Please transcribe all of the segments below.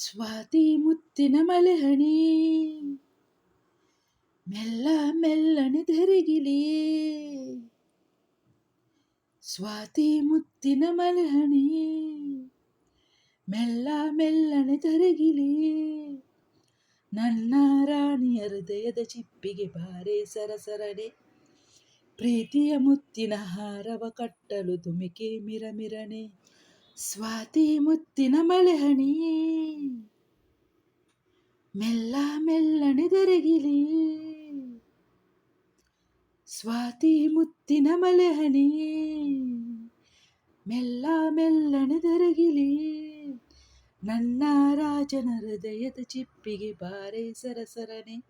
ಸ್ವಾತಿ ಮುತ್ತಿನ ಮಲೆಹಣಿ. ಮೆಲ್ಲ ಮೆಲ್ಲನೆ ಧರಿಗಿಲಿ ಸ್ವಾತಿ ಮುತ್ತಿನ ಮಲೆಹಣಿ. ಮೆಲ್ಲ ಮೆಲ್ಲನೆ ಧರಿಗಿಲಿ ನನ್ನ ರಾಣಿಯ ಹೃದಯದ ಚಿಪ್ಪಿಗೆ ಬಾರೆ ಸರಸರನೆ. ಪ್ರೀತಿಯ ಮುತ್ತಿನ ಹಾರವ ಕಟ್ಟಲು ತುಮಿಕೆ ಮಿರಮಿರನೆ. ಸ್ವಾತಿ ಮುತ್ತಿನ ಮಳೆಹಣಿ ಮೆಲ್ಲ ಮೆಲ್ಲನೆ ದೆರಗಿಲಿ. ಸ್ವಾತಿ ಮುತ್ತಿನ ಮಲೆಹನಿ ಮೆಲ್ಲ ಮೆಲ್ಲನೆ ದೆರಗಿಲಿ. ನನ್ನ ರಾಜನ ಹೃದಯದ ಚಿಪ್ಪಿಗೆ ಬಾರೆ ಸರಸರನೆ.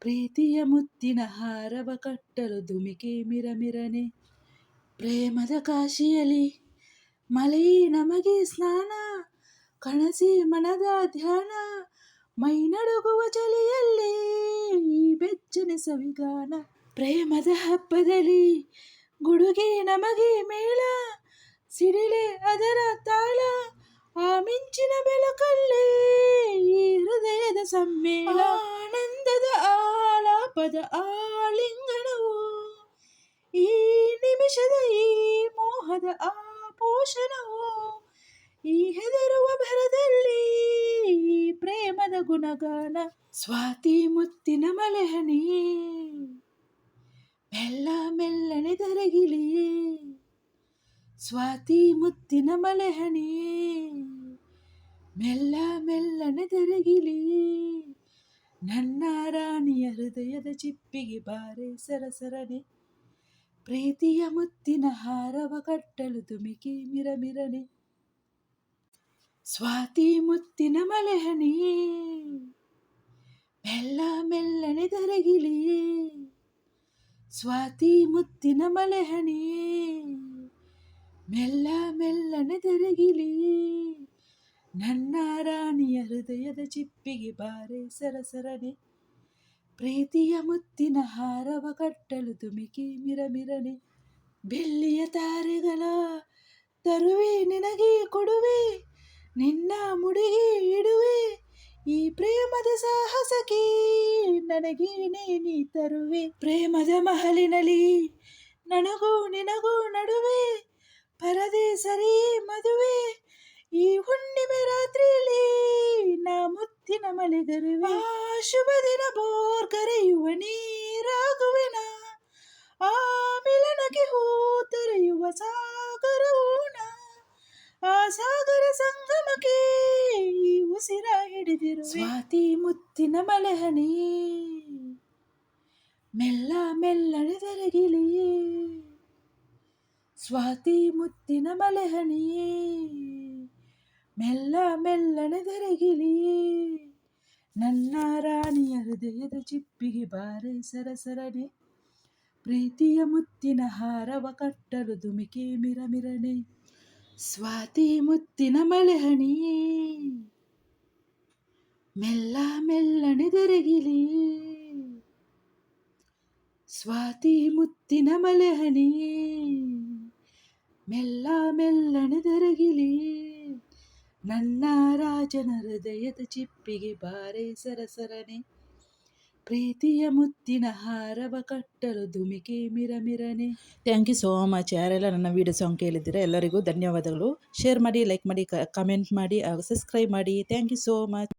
ಪ್ರೀತಿಯ ಮುತ್ತಿನ ಹಾರವ ಕಟ್ಟಲು ಧುಮಿಕೆ ಮಿರಮಿರನೆ. ಪ್ರೇಮದ ಕಾಶಿಯಲಿ ಮಲೈ ನಮಗೆ ಸ್ನಾನ, ಕಣಸಿ ಮನದ ಧ್ಯಾನ. ಮೈ ನಡುಗುವ ಚಳಿಯಲ್ಲಿ ಬೆಚ್ಚನೆ ಸವಿಗಾನ ಪ್ರೇಮದ ಹಬ್ಬದಲ್ಲಿ ಗುಡುಗೆ ನಮಗೆ ಮೇಳ, ಸಿಡಿಲೆ ಅದರ ತಾಳ, ಆ ಮಿಂಚಿನ ಬೆಳಕಲ್ಲಿ ಈ ಹೃದಯದ ಸಮ್ಮೇಳ. ಆನಂದದ ಆಲಾಪದ ಆಲಿಂಗನವು, ಈ ನಿಮಿಷದ ಈ ಮೋಹದ ಆ ಪೋಷಣವು ಈ ಹೆದರುವ ಭರದಲ್ಲಿ ಗುಣಗಾನ, ಸ್ವಾತಿ ಮುತ್ತಿನ ಮಲೆಹನಿ ಮೆಲ್ಲ ಮೆಲ್ಲನೆ ದರಗಿಲಿ. ಸ್ವಾತಿ ಮುತ್ತಿನ ಮಲೆಹನಿ ಮೆಲ್ಲ ಮೆಲ್ಲನೆ ದರಗಿಲಿ. ನನ್ನ ರಾಣಿಯ ಹೃದಯದ ಚಿಪ್ಪಿಗೆ ಬಾರೆ ಸರಸರನೆ ಪ್ರೀತಿಯ ಮುತ್ತಿನ ಹಾರವ ಕಟ್ಟಲು ತುಮಿಕೆ ಮಿರಮಿರನೆ. ಸ್ವಾತಿ ಮುತ್ತಿನ ಮಲೆಹನಿ ಮೆಲ್ಲ ಮೆಲ್ಲನೆ ದರಗಿಲಿ. ಸ್ವಾತಿ ಮುತ್ತಿನ ಮಲೆಹನಿ ಮೆಲ್ಲ ಮೆಲ್ಲನೆ ದರಗಿಲಿ. ನನ್ನ ರಾಣಿಯ ಹೃದಯದ ಚಿಪ್ಪಿಗೆ ಬಾರೆ ಸರಸರನೆ, ಪ್ರೀತಿಯ ಮುತ್ತಿನ ಹಾರವ ಕಟ್ಟಲು ತುಮಿಕೆ ಮಿರಮಿರನೆ. ಬೆಳ್ಳಿಯ ತಾರೆಗಳ ತರುವೆ ನಿನಗೆ ಕೊಡುವೆ ನಿನ್ನ ಮುಡಿಗೆ ಇಡುವೆ. ಈ ಪ್ರೇಮದ ಸಾಹಸಕ್ಕೆ ನನಗೆ ನೀ ತರುವೆ. ಪ್ರೇಮದ ಮಹಲಿನಲ್ಲಿ ನನಗೂ ನಿನಗೂ ನಡುವೆ ಪರದೆ ಸರಿ ಮದುವೆ. ಈ ಹುಣ್ಣಿಮೆ ರಾತ್ರಿಯಲ್ಲಿ ನಾ ಮುತ್ತಿನ ಮಲೆಗರುವೆ ಆ ಶುಭ ದಿನ ಬೋರ್ ಕರೆಯುವ ನೀರಾಗುವೆನ? ಆ ಮಿಲನಕ್ಕೆ ಹೂ ಸ್ವಾತಿ ಮುತ್ತಿನ ಮಲೆಹನಿ ಮೆಲ್ಲ ಮೆಲ್ಲನೆ ಸ್ವಾತಿ ಮುತ್ತಿನ ಮಲೆಹನಿ ಮೆಲ್ಲ ಮೆಲ್ಲನೆ ದರಗಿಲಿ ನನ್ನ ರಾಣಿಯ ಹೃದಯದ ಚಿಪ್ಪಿಗೆ ಬಾರೆ ಸರಸರನೆ ಪ್ರೀತಿಯ ಮುತ್ತಿನ ಹಾರವ ಕಟ್ಟಲು ದುಮಿಕೆ ಮಿರಮಿರನೆ. ಸ್ವಾತಿ ಮುತ್ತಿನ ಮಲೆಹಣಿ ಮೆಲ್ಲ ದೆರಗಿಲಿ ಸ್ವಾತಿ ಮುತ್ತಿನ ಮಲೆಹಣಿ. ಮೆಲ್ಲ ಮೆಲ್ಲನೆ ನನ್ನ ರಾಜನ ಹೃದಯದ ಚಿಪ್ಪಿಗೆ ಬಾರೆ ಸರಸರನೆ. ಪ್ರೀತಿಯ ಮುತ್ತಿನ ಹಾರವ ಕಟ್ಟಲು ಧುಮಿಕೆ ಮಿರಮಿರನೆ. ಥ್ಯಾಂಕ್ ಯು ಸೋ ಮಚ್ ಯಾರೆಲ್ಲ ನನ್ನ ವೀಡಿಯೋ ಸಾಂಗ್ ಕೇಳಿದ್ದೀರಾ, ಎಲ್ಲರಿಗೂ ಧನ್ಯವಾದಗಳು. ಶೇರ್ ಮಾಡಿ ಲೈಕ್ ಮಾಡಿ ಕಮೆಂಟ್ ಮಾಡಿ ಸಬ್ಸ್ಕ್ರೈಬ್ ಮಾಡಿ. Thank you so much